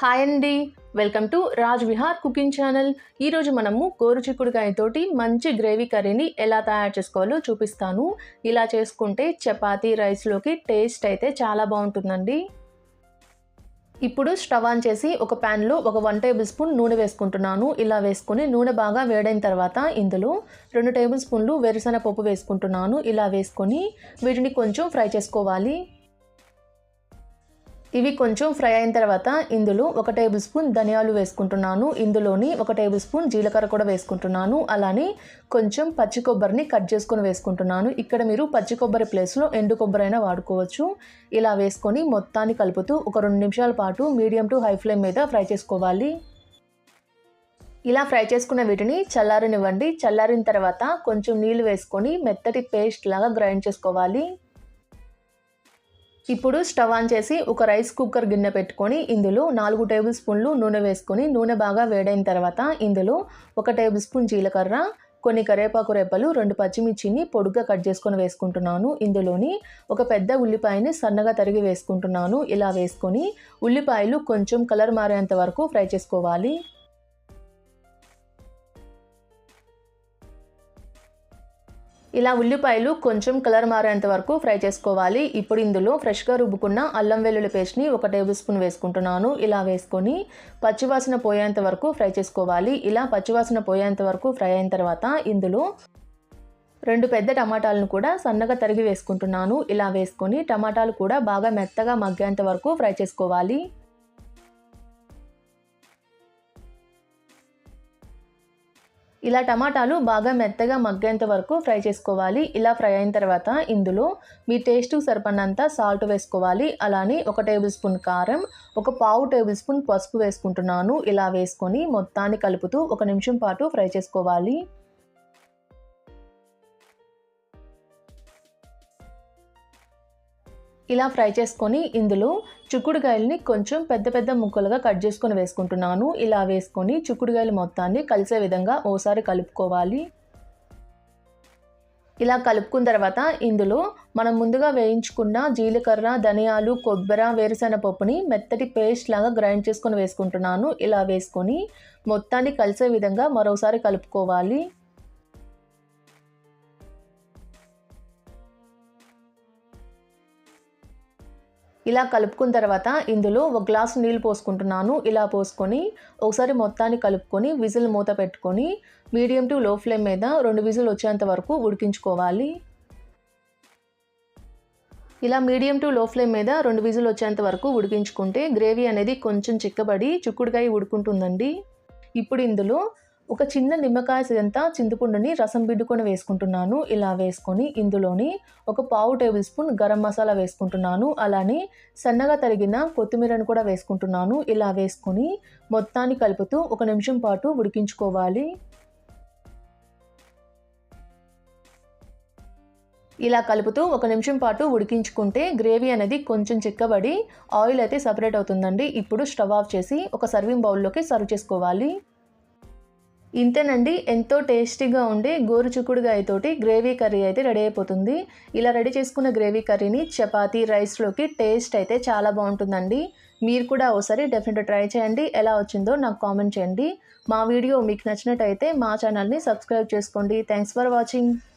Hi అండి. Welcome to Raj Vihar cooking channel. ఈరోజు మనము గోరుచిక్కుడుకాయతోటి మంచి గ్రేవీ కర్రీని ఎలా తయారు చేసుకోవాలో చూపిస్తాను. ఇలా చేసుకుంటే చపాతీ రైస్లోకి టేస్ట్ అయితే చాలా బాగుంటుందండి. ఇప్పుడు స్టవ్ ఆన్ చేసి ఒక ప్యాన్లో ఒక వన్ టేబుల్ స్పూన్ నూనె వేసుకుంటున్నాను. ఇలా వేసుకుని నూనె బాగా వేడైన తర్వాత ఇందులో రెండు టేబుల్ స్పూన్లు వేరుశెనగ పప్పు వేసుకుంటున్నాను. ఇలా వేసుకొని వీటిని కొంచెం ఫ్రై చేసుకోవాలి. ఇవి కొంచెం ఫ్రై అయిన తర్వాత ఇందులో ఒక టేబుల్ స్పూన్ ధనియాలు వేసుకుంటున్నాను. ఇందులోని ఒక టేబుల్ స్పూన్ జీలకర్ర కూడా వేసుకుంటున్నాను. అలానే కొంచెం పచ్చి కొబ్బరిని కట్ చేసుకొని వేసుకుంటున్నాను. ఇక్కడ మీరు పచ్చి కొబ్బరి ప్లేస్లో ఎండు కొబ్బరి అయినా వాడుకోవచ్చు. ఇలా వేసుకొని మొత్తాన్ని కలుపుతూ ఒక రెండు నిమిషాల పాటు మీడియం టు హై ఫ్లేమ్ మీద ఫ్రై చేసుకోవాలి. ఇలా ఫ్రై చేసుకున్న వీటిని చల్లారనివ్వండి. చల్లారిన తర్వాత కొంచెం నీళ్ళు వేసుకొని మెత్తటి పేస్ట్ లాగా గ్రైండ్ చేసుకోవాలి. ఇప్పుడు స్టవ్ ఆన్ చేసి ఒక రైస్ కుక్కర్ గిన్నె పెట్టుకొని ఇందులో నాలుగు టేబుల్ స్పూన్లు నూనె వేసుకొని నూనె బాగా వేడైన తర్వాత ఇందులో ఒక టేబుల్ స్పూన్ జీలకర్ర కొన్ని కరివేపాకు రెప్పలు రెండు పచ్చిమిర్చిని పొడుగ్గా కట్ చేసుకొని వేసుకుంటున్నాను. ఇందులోని ఒక పెద్ద ఉల్లిపాయని సన్నగా తరిగి వేసుకుంటున్నాను. ఇలా వేసుకొని ఉల్లిపాయలు కొంచెం కలర్ మారేంత వరకు ఫ్రై చేసుకోవాలి. ఇలా ఉల్లిపాయలు కొంచెం కలర్ మారేంత వరకు ఫ్రై చేసుకోవాలి. ఇప్పుడు ఇందులో ఫ్రెష్గా రుబ్బుకున్న అల్లం వెల్లుల్లి పేస్ట్ని ఒక టేబుల్ స్పూన్ వేసుకుంటున్నాను. ఇలా వేసుకొని పచ్చివాసన పోయేంత వరకు ఫ్రై చేసుకోవాలి. ఇలా పచ్చివాసన పోయేంత వరకు ఫ్రై అయిన తర్వాత ఇందులో రెండు పెద్ద టమాటాలను కూడా సన్నగా తరిగి వేసుకుంటున్నాను. ఇలా వేసుకొని టమాటాలు కూడా బాగా మెత్తగా మగ్గేంత వరకు ఫ్రై చేసుకోవాలి. ఇలా టమాటాలు బాగా మెత్తగా మగ్గేంత వరకు ఫ్రై చేసుకోవాలి. ఇలా ఫ్రై అయిన తర్వాత ఇందులో మీ టేస్ట్కి సరిపడినంత సాల్ట్ వేసుకోవాలి. అలానే ఒక టేబుల్ స్పూన్ కారం ఒక పావు టేబుల్ స్పూన్ పసుపు వేసుకుంటున్నాను. ఇలా వేసుకొని మొత్తాన్ని కలుపుతూ ఒక నిమిషం పాటు ఫ్రై చేసుకోవాలి. ఇలా ఫ్రై చేసుకొని ఇందులో చిక్కుడుకాయలని కొంచెం పెద్ద పెద్ద ముక్కలుగా కట్ చేసుకొని వేసుకుంటున్నాను. ఇలా వేసుకొని చిక్కుడుకాయలు మొత్తాన్ని కలిసే విధంగా ఓసారి కలుపుకోవాలి. ఇలా కలుపుకున్న తర్వాత ఇందులో మనం ముందుగా వేయించుకున్న జీలకర్ర ధనియాలు కొబ్బరి వేరుశెనగ పప్పుని మెత్తటి పేస్ట్ లాగా గ్రైండ్ చేసుకొని వేసుకుంటున్నాను. ఇలా వేసుకొని మొత్తాన్ని కలిసే విధంగా మరోసారి కలుపుకోవాలి. ఇలా కలుపుకున్న తర్వాత ఇందులో ఒక గ్లాసు నీళ్ళు పోసుకుంటున్నాను. ఇలా పోసుకొని ఒకసారి మొత్తాన్ని కలుపుకొని విజిల్ మూత పెట్టుకొని మీడియం టు లో ఫ్లేమ్ మీద రెండు విజిల్ వచ్చేంత వరకు ఉడికించుకోవాలి. ఇలా మీడియం టు లో ఫ్లేమ్ మీద రెండు విజిల్ వచ్చేంత వరకు ఉడికించుకుంటే గ్రేవీ అనేది కొంచెం చిక్కబడి చుక్కుడుకాయ ఉడుకుంటుందండి. ఇప్పుడు ఇందులో ఒక చిన్న నిమ్మకాయ సిదంతా చింతపండుని రసం బిడ్డుకొని వేసుకుంటున్నాను. ఇలా వేసుకొని ఇందులోని ఒక పావు టేబుల్ స్పూన్ గరం మసాలా వేసుకుంటున్నాను. అలానే సన్నగా తరిగిన కొత్తిమీరను కూడా వేసుకుంటున్నాను. ఇలా వేసుకొని మొత్తాన్ని కలుపుతూ ఒక నిమిషం పాటు ఉడికించుకోవాలి. ఇలా కలుపుతూ ఒక నిమిషం పాటు ఉడికించుకుంటే గ్రేవీ అనేది కొంచెం చిక్కబడి ఆయిల్ అయితే సపరేట్ అవుతుందండి. ఇప్పుడు స్టవ్ ఆఫ్ చేసి ఒక సర్వింగ్ బౌల్లోకి సర్వ్ చేసుకోవాలి. ఇంతేనండి ఎంతో టేస్టీగా ఉండే గోరు చిక్కుడుగాయతోటి గ్రేవీ కర్రీ అయితే రెడీ అయిపోతుంది. ఇలా రెడీ చేసుకున్న గ్రేవీ కర్రీని చపాతీ రైస్లోకి టేస్ట్ అయితే చాలా బాగుంటుందండి. మీరు కూడా ఒకసారి డెఫినెట్ ట్రై చేయండి. ఎలా వచ్చిందో నాకు కామెంట్ చేయండి. మా వీడియో మీకు నచ్చినట్టయితే మా ఛానల్ని సబ్స్క్రైబ్ చేసుకోండి. Thanks for watching.